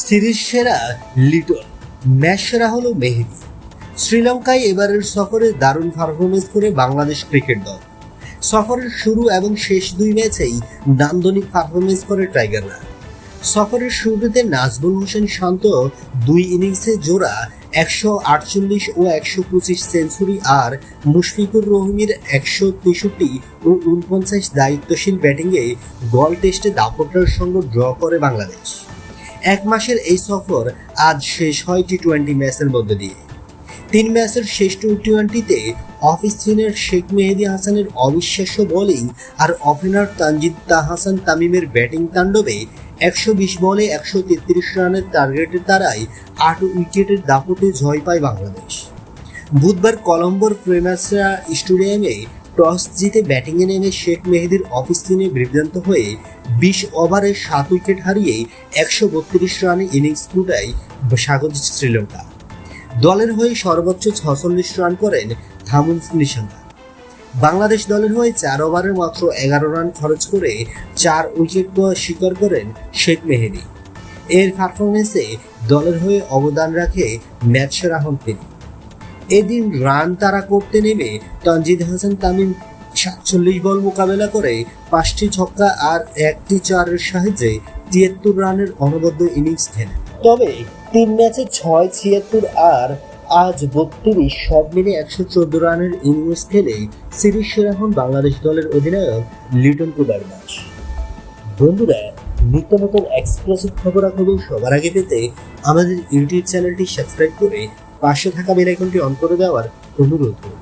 Series সেরা Liton match সেরা হলো মেহেদি। শ্রীলঙ্কায় এবারের সফরে দারুণ পারফরমেন্স করে বাংলাদেশ ক্রিকেট দল। সফরের শুরু এবং শেষ দুই ম্যাচেই নান্দনিক পারফরমেন্স করে টাইগাররা। সফরের শুরুতে নাজমুল হোসেন শান্ত দুই ইনিংসে জোড়া একশো আটচল্লিশ ও একশো পঁচিশ সেঞ্চুরি আর মুশফিকুর রহিমের একশো তেষট্টি ও উনপঞ্চাশ দায়িত্বশীল ব্যাটিংয়ে গল টেস্টে দাপটার সঙ্গে ড্র করে বাংলাদেশ। এক মাসের এই সফর আজ শেষ হয় টি টোয়েন্টি ম্যাচের মধ্যে দিয়ে। তিন ম্যাচের শেষ টি টোয়েন্টিতে অফ স্পিনের শেখ মেহেদি হাসানের অবিশ্বাস্য বোলিং আর ওপেনার তানজিদ তাহাসান তামিমের ব্যাটিং তাণ্ডবে একশো বিশ বলে একশো তেত্রিশ রানের টার্গেটের দ্বারাই আট উইকেটের দাপটে জয় পায় বাংলাদেশ। বুধবার কলম্বোর প্রেমাসরা স্টেডিয়ামে টস জিতে ব্যাটিংয়ে নেমে শেখ মেহেদির অফ স্পিনে বিভ্রান্ত হয়ে বিশ ওভারে সাত উইকেট হারিয়ে একশো বত্রিশ রানে ইনিংস ফুটায় স্বাগত শ্রীলঙ্কা। দলের হয়ে সর্বোচ্চ ছচল্লিশ রান করেন থামুন নিশাঙ্কা। বাংলাদেশ দলের হয়ে চার ওভারে মাত্র এগারো রান খরচ করে চার উইকেট শিকার করেন শেখ মেহেদি। এর পারফরমেন্সে দলের হয়ে অবদান রাখে ম্যাচ সেরা হন তিনি। এদিন রান তারা করতে নেমে তানজিদ হাসান তামিম সাতচল্লিশ বল মোকাবেলা করে পাঁচটি ছক্কা আর একটি চারের সাহায্যে তিয়াত্তর রানের অনবদ্য ইনিংস খেলেন। তবে তিন ম্যাচে ছয়, ছিয়াত্তর আর আজ বত্রিশ সব মিলে একশো চোদ্দ রানের ইনিংস খেলে সিরিজ সেরা হন বাংলাদেশ দলের অধিনায়ক লিটন কুমার দাস বন্ধুরা, নিত্য নতুন এক্সক্লুসিভ খবরাখবর সবার আগে পেতে আমাদের ইউটিউব চ্যানেলটি সাবস্ক্রাইব করে পাশে থাকা বেল আইকনটি অন করে দেওয়ার অনুরোধ।